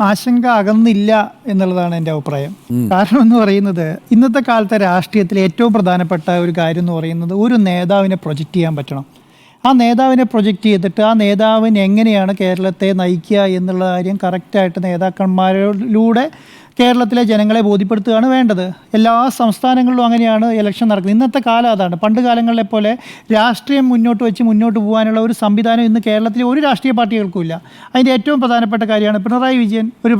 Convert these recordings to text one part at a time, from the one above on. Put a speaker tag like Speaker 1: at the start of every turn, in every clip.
Speaker 1: ആശങ്ക അകന്നില്ല എന്നുള്ളതാണ് എന്റെ അഭിപ്രായം. കാരണം എന്ന് പറയുന്നത് ഇന്നത്തെ കാലത്തെ രാഷ്ട്രീയത്തിൽ ഏറ്റവും പ്രധാനപ്പെട്ട ഒരു കാര്യം എന്ന് പറയുന്നത് ഒരു നേതാവിനെ പ്രൊജക്റ്റ് ചെയ്യാൻ പറ്റണം. ആ നേതാവിനെ പ്രൊജക്റ്റ് ചെയ്തിട്ട് ആ നേതാവിന് എങ്ങനെയാണ് കേരളത്തെ നയിക്കുക എന്നുള്ള കാര്യം കറക്റ്റായിട്ട് നേതാക്കന്മാരിലൂടെ കേരളത്തിലെ ജനങ്ങളെ ബോധ്യപ്പെടുത്തുകയാണ് വേണ്ടത്. എല്ലാ സംസ്ഥാനങ്ങളിലും അങ്ങനെയാണ് ഇലക്ഷൻ നടക്കുന്നത്. ഇന്നത്തെ കാലം അതാണ്. പണ്ട് കാലങ്ങളിലെ പോലെ രാഷ്ട്രീയം മുന്നോട്ട് വെച്ച് മുന്നോട്ട് പോകാനുള്ള ഒരു സംവിധാനം ഇന്ന് കേരളത്തിലെ ഒരു രാഷ്ട്രീയ പാർട്ടികൾക്കും ഇല്ല. അതിന്റെ ഏറ്റവും പ്രധാനപ്പെട്ട കാര്യമാണ് പിണറായി വിജയൻ ഒരു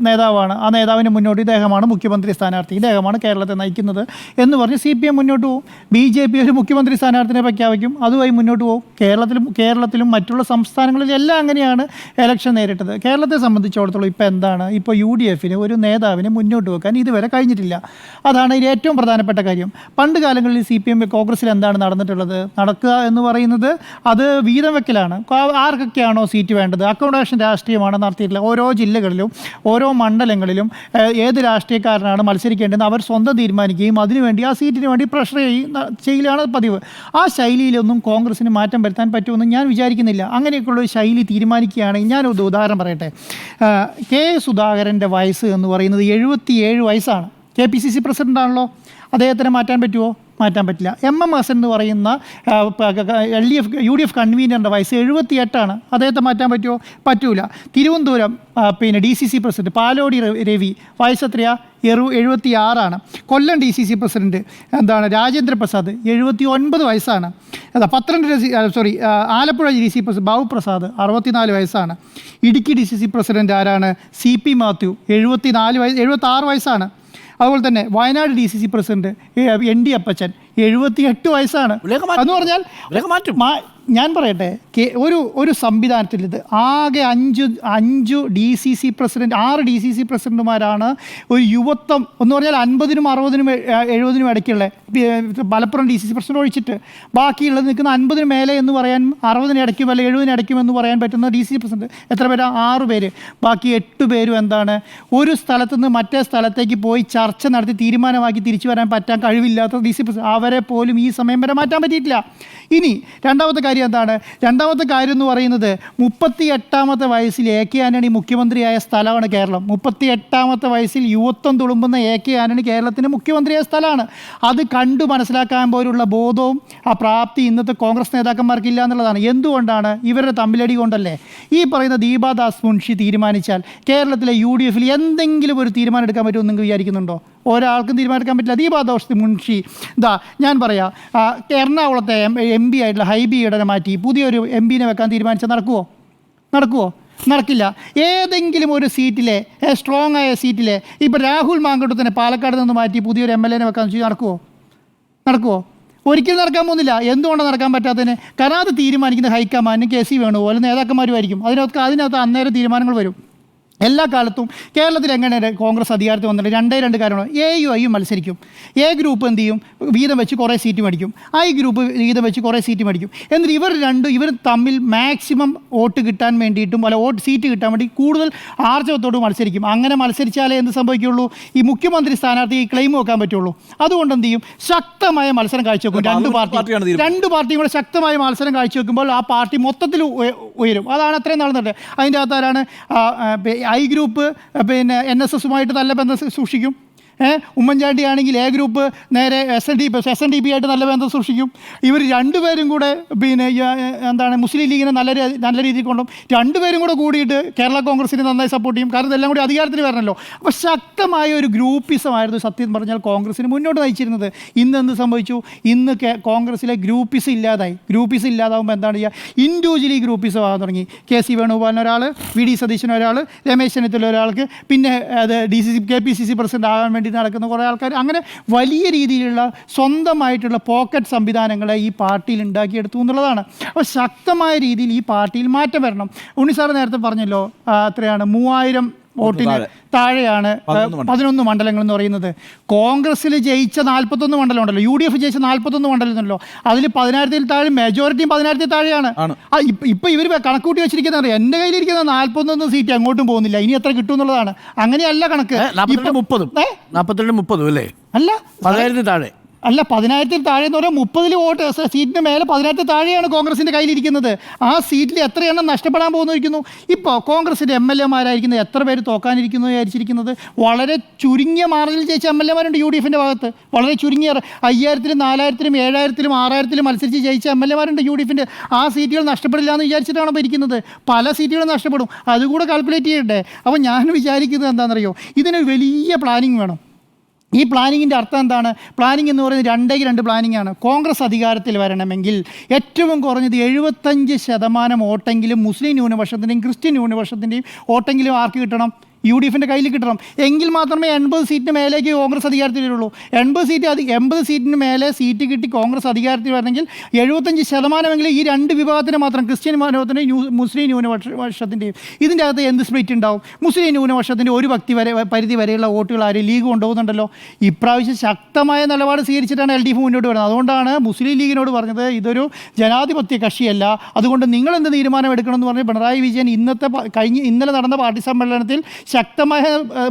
Speaker 1: നേതാവാണ്. ആ നേതാവിന് മുന്നോട്ട് ഇദ്ദേഹമാണ് മുഖ്യമന്ത്രി സ്ഥാനാർത്ഥി. ഇദ്ദേഹമാണ് കേരളത്തെ നയിക്കുന്നത് എന്ന് പറഞ്ഞ് സി പി എം മുന്നോട്ട് പോകും ബി ജെ പി ഒരു മുഖ്യമന്ത്രി സ്ഥാനാർത്ഥിനെ പ്രഖ്യാപിക്കും. അതുമായി മുന്നോട്ട് പോകും കേരളത്തിലും കേരളത്തിലും മറ്റുള്ള സംസ്ഥാനങ്ങളിലും എല്ലാം അങ്ങനെയാണ് ഇലക്ഷൻ നേരിട്ടത്. കേരളത്തെ സംബന്ധിച്ചിടത്തോളം ഇപ്പോൾ എന്താണ്? ഇപ്പോൾ യു ഡി എഫിന് ഒരു നേതാവിനെ മുന്നോട്ട് വെക്കാൻ ഇതുവരെ കഴിഞ്ഞിട്ടില്ല. അതാണ് ഇതിൽ ഏറ്റവും പ്രധാനപ്പെട്ട കാര്യം. പണ്ട് കാലങ്ങളിൽ സി പി എം കോൺഗ്രസ്സിൽ എന്താണ് നടന്നിട്ടുള്ളത്? നടക്കുക എന്ന് പറയുന്നത് അത് വീതം വെക്കലാണ്. ആർക്കൊക്കെയാണോ സീറ്റ് വേണ്ടത്? അക്കോമഡേഷൻ രാഷ്ട്രീയമാണ് നടത്തിയിട്ടുള്ളത് ഓരോ ജില്ലകളിലും ഓരോ മണ്ഡലങ്ങളിലും ഏത് രാഷ്ട്രീയക്കാരനാണ് മത്സരിക്കേണ്ടതെന്ന് അവർ സ്വന്തം തീരുമാനിക്കുകയും അതിനുവേണ്ടി ആ സീറ്റിന് വേണ്ടി പ്രഷർ ചെയ്യും ചെയ്യലാണ് പതിവ്. ആ ശൈലിയിലൊന്നും കോൺഗ്രസിന് മാറ്റം വരുത്താൻ പറ്റുമെന്ന് ഞാൻ വിചാരിക്കുന്നില്ല. അങ്ങനെയൊക്കെയുള്ള ശൈലി തീരുമാനിക്കുകയാണെങ്കിൽ ഞാനൊരു ഉദാഹരണം പറയട്ടെ. കെ സുധാകരന്റെ വയസ്സ് എന്ന് പറയുന്നത് എഴുപത്തിയേഴ് വയസ്സാണ്. കെ പി സി സി പ്രസിഡന്റാണല്ലോ അദ്ദേഹത്തിന് മാറ്റാൻ പറ്റുമോ മാറ്റാൻ പറ്റില്ല. എം എം ഹസൻ എന്ന് പറയുന്ന L D F U D F കൺവീനറിന്റെ വയസ്സ് എഴുപത്തിയെട്ടാണ്. അദ്ദേഹത്തെ മാറ്റാൻ പറ്റുമോ? പറ്റൂല. തിരുവനന്തപുരം പിന്നെ D C C president Palode Ravi വയസ്സ് എത്രയാ എറു എഴുപത്തി ആറാണ് Kollam D C C president എന്താണ്? രാജേന്ദ്ര പ്രസാദ് എഴുപത്തി ഒൻപത് വയസ്സാണ്. അതാ Pathanamthitta sorry Alappuzha D C president Babu Prasad അറുപത്തിനാല് വയസ്സാണ്. Idukki D C C president ആരാണ്? സി പി മാത്യു എഴുപത്തി നാല് വയസ്സ് എഴുപത്തി ആറ് വയസ്സാണ്. അതുപോലെ തന്നെ Wayanad D C C president N D Appachan എഴുപത്തി എട്ട് വയസ്സാണ് എന്ന് പറഞ്ഞാൽ
Speaker 2: മാറ്റും.
Speaker 1: ഞാൻ പറയട്ടെ ഒരു ഒരു സംവിധാനത്തിൽ ഇത് ആകെ അഞ്ച് അഞ്ചു ഡി സി സി പ്രസിഡന്റ് ആറ് ഡി സി സി പ്രസിഡന്റുമാരാണ് ഒരു യുവത്വം എന്ന് പറഞ്ഞാൽ അൻപതിനും അറുപതിനും എഴുപതിനും ഇടയ്ക്കുള്ള Malappuram D C C president ഒഴിച്ചിട്ട്. ബാക്കിയുള്ളത് നിൽക്കുന്ന അൻപതിന് മേലെ എന്ന് പറയാൻ അറുപതിന് ഇടയ്ക്കും അല്ലെങ്കിൽ എഴുപതിന് ഇടയ്ക്കും എന്ന് പറയാൻ പറ്റുന്ന ഡി സി സി പ്രസിഡന്റ്. എത്ര പേരാ? ആറ് പേര്. ബാക്കി എട്ട് പേരും എന്താണ്? ഒരു സ്ഥലത്ത് നിന്ന് മറ്റേ സ്ഥലത്തേക്ക് പോയി ചർച്ച നടത്തി തീരുമാനമാക്കി തിരിച്ചു വരാൻ പറ്റാൻ കഴിവില്ലാത്ത ഡി സി പ്രസിഡന്റ് അവരെ പോലും ഈ സമയം വരെ മാറ്റാൻ പറ്റിയിട്ടില്ല. ഇനി രണ്ടാമത്തെ കാര്യം എന്താണ്? രണ്ടാമത്തെ കാര്യം എന്ന് പറയുന്നത് മുപ്പത്തി എട്ടാമത്തെ വയസ്സിൽ എ കെ ആന്റണി മുഖ്യമന്ത്രിയായ സ്ഥലമാണ് കേരളം. മുപ്പത്തി എട്ടാമത്തെ വയസ്സിൽ യുവത്വം തുളുമ്പുന്ന എ കെ ആന്റണി കേരളത്തിന്റെ മുഖ്യമന്ത്രിയായ സ്ഥലമാണ്. അത് കണ്ടു മനസ്സിലാക്കാൻ പോലുള്ള ബോധവും ആ പ്രാപ്തി ഇന്നത്തെ കോൺഗ്രസ് നേതാക്കന്മാർക്കില്ല എന്നുള്ളതാണ്. എന്തുകൊണ്ടാണ്? ഇവരുടെ തമ്മിലടി കൊണ്ടല്ലേ? ഈ പറയുന്ന ദീപാദാസ് മുൻഷി തീരുമാനിച്ചാൽ കേരളത്തിലെ യു ഡി എഫിൽ എന്തെങ്കിലും ഒരു തീരുമാനം എടുക്കാൻ പറ്റുമെന്ന് നിങ്ങൾ വിചാരിക്കുന്നുണ്ടോ? ഒരാൾക്കും തീരുമാനിക്കാൻ പറ്റില്ല. ദീപാദോഷ് മുൻഷി ഇതാ ഞാൻ പറയാം എറണാകുളത്തെ എം പി ആയിട്ടുള്ള ഹൈബി ഇടനെ മാറ്റി പുതിയൊരു എം പിനെ വെക്കാൻ തീരുമാനിച്ചാൽ നടക്കുമോ നടക്കുമോ നടക്കില്ല. ഏതെങ്കിലും ഒരു സീറ്റിലെ സ്ട്രോങ് ആയ സീറ്റിലെ ഇപ്പോൾ രാഹുൽ മാങ്കട്ടത്തിനെ പാലക്കാട് നിന്ന് മാറ്റി പുതിയൊരു എം എൽ എനെ വെക്കാൻ വെച്ചാൽ നടക്കുമോ നടക്കുമോ ഒരിക്കലും നടക്കാൻ പോകുന്നില്ല. എന്തുകൊണ്ടാണ് നടക്കാൻ പറ്റാത്തതിന്? കാരണം അത് തീരുമാനിക്കുന്ന ഹൈക്കമാൻഡും കെ സി വേണുപോലെ നേതാക്കന്മാരുമായിരിക്കും. അതിനകത്ത് അതിനകത്ത് അന്നേരം തീരുമാനങ്ങൾ വരും. എല്ലാ കാലത്തും കേരളത്തിൽ എങ്ങനെ കോൺഗ്രസ് അധികാരത്തിൽ വന്നിട്ട് രണ്ടേ രണ്ട് കാര്യമാണ് എ യു ഐയും മത്സരിക്കും. എ ഗ്രൂപ്പ് എന്ത് ചെയ്യും? വീതം വെച്ച് കുറേ സീറ്റ് മേടിക്കും. ഐ ഗ്രൂപ്പ് വീതം വെച്ച് കുറേ സീറ്റ് മേടിക്കും. എന്നിട്ട് ഇവർ രണ്ടും ഇവർ തമ്മിൽ മാക്സിമം വോട്ട് കിട്ടാൻ വേണ്ടിയിട്ടും അല്ല വോട്ട് സീറ്റ് കിട്ടാൻ വേണ്ടി കൂടുതൽ ആർജവത്തോട് മത്സരിക്കും. അങ്ങനെ മത്സരിച്ചാലേ എന്ത് സംഭവിക്കുള്ളൂ ഈ മുഖ്യമന്ത്രി സ്ഥാനാർത്ഥി ക്ലെയിം വെക്കാൻ പറ്റുള്ളൂ. അതുകൊണ്ട് എന്ത് ചെയ്യും? ശക്തമായ മത്സരം കാഴ്ചവെക്കും. രണ്ട് പാർട്ടി രണ്ട് പാർട്ടിയും കൂടെ ശക്തമായ മത്സരം കാഴ്ചവെക്കുമ്പോൾ ആ പാർട്ടി മൊത്തത്തിൽ ഉയരും. അതാണ് അത്രയും നടന്നിട്ട്. അതിന്റെ അകത്ത് ആരാണ്? ആ, ആ, പി- ഐ ഗ്രൂപ്പ് പിന്നെ എൻ എസ് എസുമായിട്ട് നല്ല ബന്ധം സൂക്ഷിക്കും. ഉമ്മൻചാണ്ടി ആണെങ്കിൽ എ ഗ്രൂപ്പ് നേരെ S N D S N D P ആയിട്ട് നല്ല ബന്ധം സൂക്ഷിക്കും ഇവർ രണ്ടുപേരും കൂടെ പിന്നെ എന്താണ് മുസ്ലിം ലീഗിനെ നല്ല നല്ല രീതിയിൽ കൊണ്ടും രണ്ടുപേരും കൂടെ കൂടിയിട്ട് കേരള കോൺഗ്രസിനെ നന്നായി സപ്പോർട്ട് ചെയ്യും. കാരണം ഇതെല്ലാം കൂടി അധികാരത്തിൽ വരണമല്ലോ അപ്പോൾ ശക്തമായ ഒരു ഗ്രൂപ്പിസമായിരുന്നു സത്യം പറഞ്ഞാൽ കോൺഗ്രസിന് മുന്നോട്ട് നയിച്ചിരുന്നത്. ഇന്ന് എന്ത് സംഭവിച്ചു? ഇന്ന് കോൺഗ്രസിലെ ഗ്രൂപ്പിസം ഇല്ലാതായി. ഗ്രൂപ്പിസ് ഇല്ലാതാവുമ്പോൾ എന്താണ് ചെയ്യുക ഇൻഡിവിജ്വലി ഗ്രൂപ്പിസം ആകാൻ തുടങ്ങി. കെ സി വേണുഗോപാലിന് ഒരാൾ വി ഡി സതീശൻ ഒരാൾ രമേശ് ചെന്നിത്തല ഒരാൾക്ക് പിന്നെ അത് D C C K P C C president ആകാൻ വേണ്ടി നടക്കുന്ന കുറേ ആൾക്കാർ അങ്ങനെ വലിയ രീതിയിലുള്ള സ്വന്തമായിട്ടുള്ള പോക്കറ്റ് സംവിധാനങ്ങളെ ഈ പാർട്ടിയിൽ ഉണ്ടാക്കിയെടുത്തു എന്നുള്ളതാണ്. അപ്പോൾ ശക്തമായ രീതിയിൽ ഈ പാർട്ടിയിൽ മാറ്റം വരണം. ഉണ്ണി സാറ് നേരത്തെ പറഞ്ഞല്ലോ എത്രയാണ്? മൂവായിരം വോട്ടിന്
Speaker 2: താഴെ.
Speaker 1: താഴെയാണ്
Speaker 2: പതിനൊന്ന്
Speaker 1: മണ്ഡലങ്ങൾ എന്ന് പറയുന്നത്. കോൺഗ്രസ്സിൽ ജയിച്ച നാൽപ്പത്തൊന്ന് മണ്ഡലം ഉണ്ടല്ലോ യു ഡി എഫ് ജയിച്ച നാൽപ്പത്തൊന്ന് മണ്ഡലം ഉണ്ടല്ലോ അതിൽ പതിനായിരത്തിൽ താഴെ മെജോറിറ്റിയും പതിനായിരത്തിൽ താഴെയാണ്. ഇപ്പ ഇവർ കണക്കൂട്ടി വെച്ചിരിക്കുന്നത് എന്റെ കയ്യിലിരിക്കുന്ന നാൽപ്പത്തൊന്ന് സീറ്റ് അങ്ങോട്ടും പോകുന്നില്ല. ഇനി എത്ര കിട്ടും എന്നുള്ളതാണ്. അങ്ങനെയല്ല കണക്ക്.
Speaker 2: മുപ്പതും.
Speaker 1: ഏ?
Speaker 2: നാൽപ്പത്തിരണ്ട് മുപ്പതും അല്ലേ?
Speaker 1: അല്ല.
Speaker 2: പതിനായിരത്തിന് താഴെ.
Speaker 1: അല്ല പതിനായിരത്തിൽ താഴെ എന്ന് പറയുമ്പോൾ മുപ്പതിൽ വോട്ട് സീറ്റിന് മേലെ പതിനായിരത്തിൽ താഴെയാണ് കോൺഗ്രസിന്റെ കയ്യിലിരിക്കുന്നത്. ആ സീറ്റിൽ എത്ര എണ്ണം നഷ്ടപ്പെടാൻ പോകുന്നിരിക്കുന്നു? ഇപ്പോൾ കോൺഗ്രസിന്റെ എം എൽ എമാരായിരിക്കുന്നത് എത്ര പേര് തോക്കാനിരിക്കുന്നു വിചാരിച്ചിരിക്കുന്നത്? വളരെ ചുരുങ്ങിയ മാർജിനിൽ ജയിച്ച എം എൽ എമാരുണ്ട് യു ഡി എഫിന്റെ ഭാഗത്ത്. വളരെ ചുരുങ്ങിയ അയ്യായിരത്തിലും നാലായിരത്തിലും ഏഴായിരത്തിലും ആറായിരത്തിലും മത്സരിച്ച് ജയിച്ച എം എൽ എമാരുണ്ട് യു ഡി എഫിന്റെ ആ സീറ്റുകൾ നഷ്ടപ്പെടില്ല എന്ന് വിചാരിച്ചിട്ടാണ് ഇപ്പോൾ ഇരിക്കുന്നത്? പല സീറ്റുകളും നഷ്ടപ്പെടും. അതുകൂടെ കാൽക്കുലേറ്റ് ചെയ്യട്ടെ. അപ്പോൾ ഞാൻ വിചാരിക്കുന്നത് എന്താണെന്നറിയോ? ഇതിന് വലിയ പ്ലാനിങ് വേണം. ഈ പ്ലാനിങ്ങിന്റെ അർത്ഥം എന്താണ്? പ്ലാനിങ് എന്ന് പറയുന്നത് രണ്ടേക്ക് രണ്ട് പ്ലാനിങ് ആണ് കോൺഗ്രസ് അധികാരത്തിൽ വരണമെങ്കിൽ ഏറ്റവും കുറഞ്ഞത് എഴുപത്തഞ്ച് ശതമാനം വോട്ടെങ്കിലും മുസ്ലിം ന്യൂനപക്ഷത്തിന്റെയും ക്രിസ്ത്യൻ ന്യൂനപക്ഷത്തിന്റെയും വോട്ടെങ്കിലും ആർക്ക് കിട്ടണം? യു ഡി എഫിന്റെ കയ്യിൽ കിട്ടണം. എങ്കിൽ മാത്രമേ എൺപത് സീറ്റിന് മേലേക്ക് കോൺഗ്രസ് അധികാരത്തിൽ വരുള്ളൂ. എൺപത് സീറ്റ് അതി എൺപത് സീറ്റിന് മേലെ സീറ്റ് കിട്ടി കോൺഗ്രസ് അധികാരത്തിൽ വരണമെങ്കിൽ എഴുപത്തഞ്ച് ശതമാനമെങ്കിലും ഈ രണ്ട് വിഭാഗത്തിന് മാത്രം ക്രിസ്ത്യൻ മനോഹത്തിന്റെയും ന്യൂ മുസ്ലിം ന്യൂനപക്ഷത്തിന്റെയും ഇതിന്റെ അകത്ത് എന്ത് സ്പ്ലിറ്റ് ഉണ്ടാവും? മുസ്ലിം ന്യൂനപക്ഷത്തിന്റെ ഒരു ഭക്തി വരെ പരിധി വരെയുള്ള വോട്ടുകൾ ആരും ലീഗ് കൊണ്ടുപോകുന്നുണ്ടല്ലോ? ഇപ്രാവശ്യം ശക്തമായ നിലപാട് സ്വീകരിച്ചിട്ടാണ് എൽ ഡി എഫ് മുന്നോട്ട് വരുന്നത്. അതുകൊണ്ടാണ് മുസ്ലിം ലീഗിനോട് പറഞ്ഞത് ഇതൊരു ജനാധിപത്യ കക്ഷിയല്ല. അതുകൊണ്ട് നിങ്ങൾ എന്ത് തീരുമാനം എടുക്കണമെന്ന് പറഞ്ഞ് പിണറായി വിജയൻ ഇന്നത്തെ കഴിഞ്ഞ് ഇന്നലെ നടന്ന പാർട്ടി സമ്മേളനത്തിൽ ശക്തമായ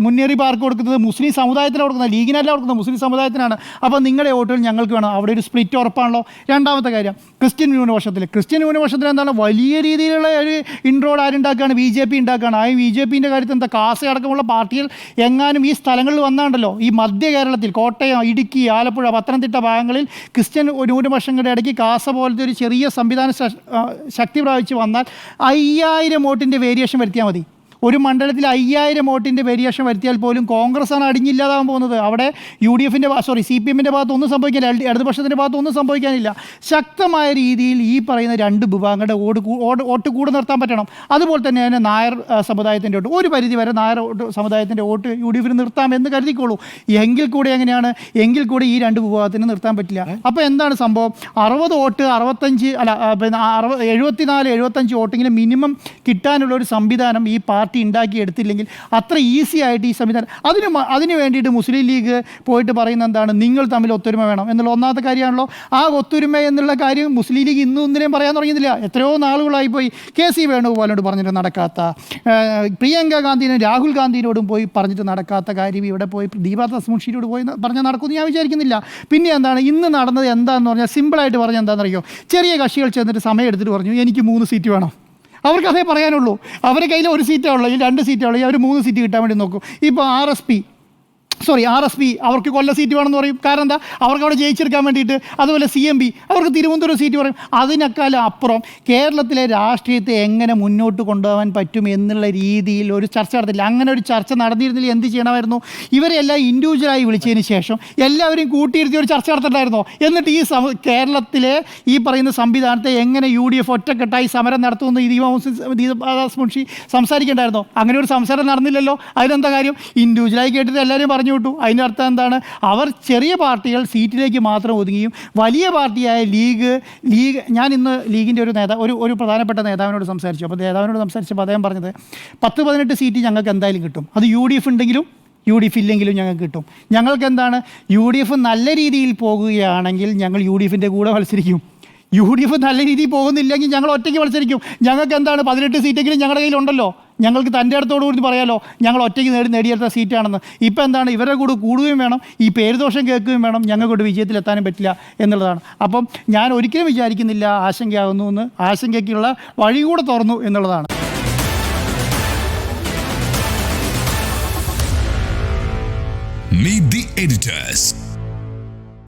Speaker 1: മുന്നേറിപ്പ് ആർക്ക് കൊടുക്കുന്നത് മുസ്ലിം സമുദായത്തിന് കൊടുക്കുന്നത്. ലീഗിനല്ല കൊടുക്കുന്നത് മുസ്ലിം സമുദായത്തിനാണ്. അപ്പോൾ നിങ്ങളുടെ വോട്ടുകൾ ഞങ്ങൾക്ക് വേണം. അവിടെ ഒരു സ്പ്ലിറ്റ് ഉറപ്പാണല്ലോ. രണ്ടാമത്തെ കാര്യം ക്രിസ്ത്യൻ ന്യൂനപക്ഷത്തിൽ ക്രിസ്ത്യൻ ന്യൂനപക്ഷത്തിൽ എന്താണ്? വലിയ രീതിയിലുള്ള ഒരു ഇൻട്രോഡ് ആരുണ്ടാക്കുകയാണ് ബി ജെ പി ഉണ്ടാക്കുകയാണ് ആ ബി ജെ പിന്റെ കാര്യത്തിൽ എന്താ? കാസ അടക്കമുള്ള പാർട്ടികൾ എങ്ങാനും ഈ സ്ഥലങ്ങളിൽ വന്നാണ്ടല്ലോ. ഈ മധ്യ കേരളത്തിൽ കോട്ടയം ഇടുക്കി ആലപ്പുഴ പത്തനംതിട്ട ഭാഗങ്ങളിൽ ക്രിസ്ത്യൻ ന്യൂനപക്ഷങ്ങളുടെ ഇടയ്ക്ക് കാസ പോലത്തെ ഒരു ചെറിയ സംവിധാന ശക്തി പ്രാപിച്ച് വന്നാൽ അയ്യായിരം വോട്ടിന്റെ വേരിയേഷൻ വരുത്തിയാൽ മതി. ഒരു മണ്ഡലത്തിൽ അയ്യായിരം വോട്ടിന്റെ വേരിയേഷൻ വരുത്തിയാൽ പോലും കോൺഗ്രസ് ആണ് അടിഞ്ഞില്ലാതാകാൻ പോകുന്നത്. അവിടെ യു ഡി എഫിന്റെ സോറി സി പി എമ്മിന്റെ ഭാഗത്ത് ഒന്നും സംഭവിക്കില്ല എൽ ഇടതുപക്ഷത്തിന്റെ ഭാഗത്ത് ഒന്നും സംഭവിക്കാനില്ല. ശക്തമായ രീതിയിൽ ഈ പറയുന്ന രണ്ട് വിഭാഗങ്ങളുടെ ഓട് വോട്ട് കൂടെ നിർത്താൻ പറ്റണം. അതുപോലെ തന്നെ തന്നെ നായർ സമുദായത്തിന്റെ വോട്ട്. ഒരു പരിധി വരെ നായർ സമുദായത്തിന്റെ വോട്ട് യു ഡി എഫിന് നിർത്താം എന്ന് കരുതിക്കോളൂ. എങ്കിൽ കൂടെ എങ്ങനെയാണ്? എങ്കിൽ കൂടെ ഈ രണ്ട് വിഭാഗത്തിന് നിർത്താൻ പറ്റില്ല. അപ്പോൾ എന്താണ് സംഭവം? അറുപത് വോട്ട് അറുപത്തഞ്ച് അല്ല പിന്നെ അറുപത് എഴുപത്തിനാല് എഴുപത്തഞ്ച് വോട്ടെങ്കിലും മിനിമം കിട്ടാനുള്ള ഒരു സംവിധാനം ഈ പാർട്ടി ഉണ്ടാക്കി എടുത്തില്ലെങ്കിൽ അത്ര ഈസി ആയിട്ട് ഈ സംവിധാനം അതിന് അതിന് വേണ്ടിയിട്ട് മുസ്ലിം ലീഗ് പോയിട്ട് പറയുന്ന എന്താണ്? നിങ്ങൾ തമ്മിൽ ഒത്തൊരുമ വേണം എന്നുള്ള ഒന്നാമത്തെ കാര്യമാണല്ലോ. ആ ഒത്തൊരുമ എന്നുള്ള കാര്യം മുസ്ലിം ലീഗ് ഇന്നും ഒന്നിനെയും പറയാൻ തുടങ്ങിയില്ല എത്രയോ നാളുകളായി പോയി കെ സി വേണുഗോപാലിനോട് പറഞ്ഞിട്ട് നടക്കാത്ത പ്രിയങ്ക ഗാന്ധിനും രാഹുൽ ഗാന്ധിനോടും പോയി പറഞ്ഞിട്ട് നടക്കാത്ത കാര്യം ഇവിടെ പോയി ദീപാദാസ് മുൻഷിയോട് പോയി പറഞ്ഞാൽ നടക്കുമെന്ന് ഞാൻ വിചാരിക്കുന്നില്ല. പിന്നെ എന്താണ്? ഇന്ന് നടന്നത് എന്താണെന്ന് പറഞ്ഞാൽ സിമ്പിളായിട്ട് പറഞ്ഞാൽ എന്താണെന്നറിയോ? ചെറിയ കക്ഷികൾ ചെന്നിട്ട് സമയം എടുത്തിട്ട് പറഞ്ഞു എനിക്ക് മൂന്ന് സീറ്റ് വേണം. അവർക്ക് അതേ പറയാനുള്ളൂ. അവരുടെ കയ്യിൽ ഒരു സീറ്റേ ഉള്ളൂ. ഈ രണ്ട് സീറ്റേ ഉള്ളൂ. അവർ മൂന്ന് സീറ്റ് കിട്ടാൻ വേണ്ടി നോക്കും. ഇപ്പോൾ R S P sorry R S P അവർക്ക് കൊല്ല സീറ്റ് വേണമെന്ന് പറയും. കാരണം എന്താ? അവർക്ക് അവിടെ ജയിച്ചെടുക്കാൻ വേണ്ടിയിട്ട് അതുപോലെ സി എം പി അവർക്ക് തിരുവനന്തപുരം സീറ്റ് പറയും. അതിനേക്കാളും അപ്പുറം കേരളത്തിലെ രാഷ്ട്രീയത്തെ എങ്ങനെ മുന്നോട്ട് കൊണ്ടുപോകാൻ പറ്റും എന്നുള്ള രീതിയിൽ ഒരു ചർച്ച നടത്തില്ല അങ്ങനെ ഒരു ചർച്ച നടന്നിരുന്നില്ല എന്ത് ചെയ്യണമായിരുന്നു? ഇവരെല്ലാം ഇൻഡിവിജ്വലായി വിളിച്ചതിന് ശേഷം എല്ലാവരും കൂട്ടിയിരുത്തി ഒരു ചർച്ച നടത്തണ്ടായിരുന്നോ? എന്നിട്ട് ഈ കേരളത്തിലെ ഈ പറയുന്ന സംവിധാനത്തെ എങ്ങനെ യു ഡി എഫ് ഒറ്റക്കെട്ടായി സമരം നടത്തുമെന്ന് ദീപദാസ് മുൻഷി സംസാരിക്കേണ്ടായിരുന്നോ? അങ്ങനെ ഒരു സംസാരം നടന്നില്ലല്ലോ. അതിനെന്താ കാര്യം? ഇൻഡിവിജ്വലായി കേട്ടിട്ട് എല്ലാവരും പറഞ്ഞു. വിട്ടു അതിന്റെ അർത്ഥം എന്താണ്? അവർ ചെറിയ പാർട്ടികൾ സീറ്റിലേക്ക് മാത്രം ഒതുങ്ങിയും വലിയ പാർട്ടിയായ ലീഗ് ലീഗ് ഞാൻ ഇന്ന് ലീഗിന്റെ ഒരു നേതാ ഒരു ഒരു പ്രധാനപ്പെട്ട നേതാവിനോട് സംസാരിച്ചു. അപ്പോൾ നേതാവിനോട് സംസാരിച്ചപ്പോൾ അദ്ദേഹം പറഞ്ഞത് പത്ത് പതിനെട്ട് സീറ്റ് ഞങ്ങൾക്ക് എന്തായാലും കിട്ടും. അത് യു ഡി എഫ് ഉണ്ടെങ്കിലും യു ഡി എഫ് ഇല്ലെങ്കിലും ഞങ്ങൾക്ക് കിട്ടും. ഞങ്ങൾക്ക് എന്താണ്? യു ഡി എഫ് നല്ല രീതിയിൽ പോകുകയാണെങ്കിൽ ഞങ്ങൾ യു ഡി എഫിന്റെ കൂടെ മത്സരിക്കും. യു ഡി എഫ് നല്ല രീതിയിൽ പോകുന്നില്ലെങ്കിൽ ഞങ്ങൾ ഒറ്റയ്ക്ക് മത്സരിക്കും. ഞങ്ങൾക്ക് എന്താണ്? പതിനെട്ട് സീറ്റെങ്കിലും ഞങ്ങളുടെ കയ്യിലുണ്ടല്ലോ. ഞങ്ങൾക്ക് തന്റെ അടുത്തോട് കൂടി പറയാലോ ഞങ്ങൾ ഒറ്റയ്ക്ക് നേടി നേടിയെടുത്ത സീറ്റാണെന്ന്. ഇപ്പം എന്താണ് ഇവരെ കൂടെ കൂടുകയും വേണം ഈ പേരുദോഷം കേൾക്കുകയും വേണം ഞങ്ങൾക്കൊണ്ട് വിജയത്തിലെത്താനും പറ്റില്ല എന്നുള്ളതാണ്. അപ്പം ഞാൻ ഒരിക്കലും വിചാരിക്കുന്നില്ല ആശങ്കയാകുന്നു എന്ന് ആശങ്കയ്ക്കുള്ള വഴി കൂടെ തുറന്നു എന്നുള്ളതാണ്.
Speaker 2: Meet the editors.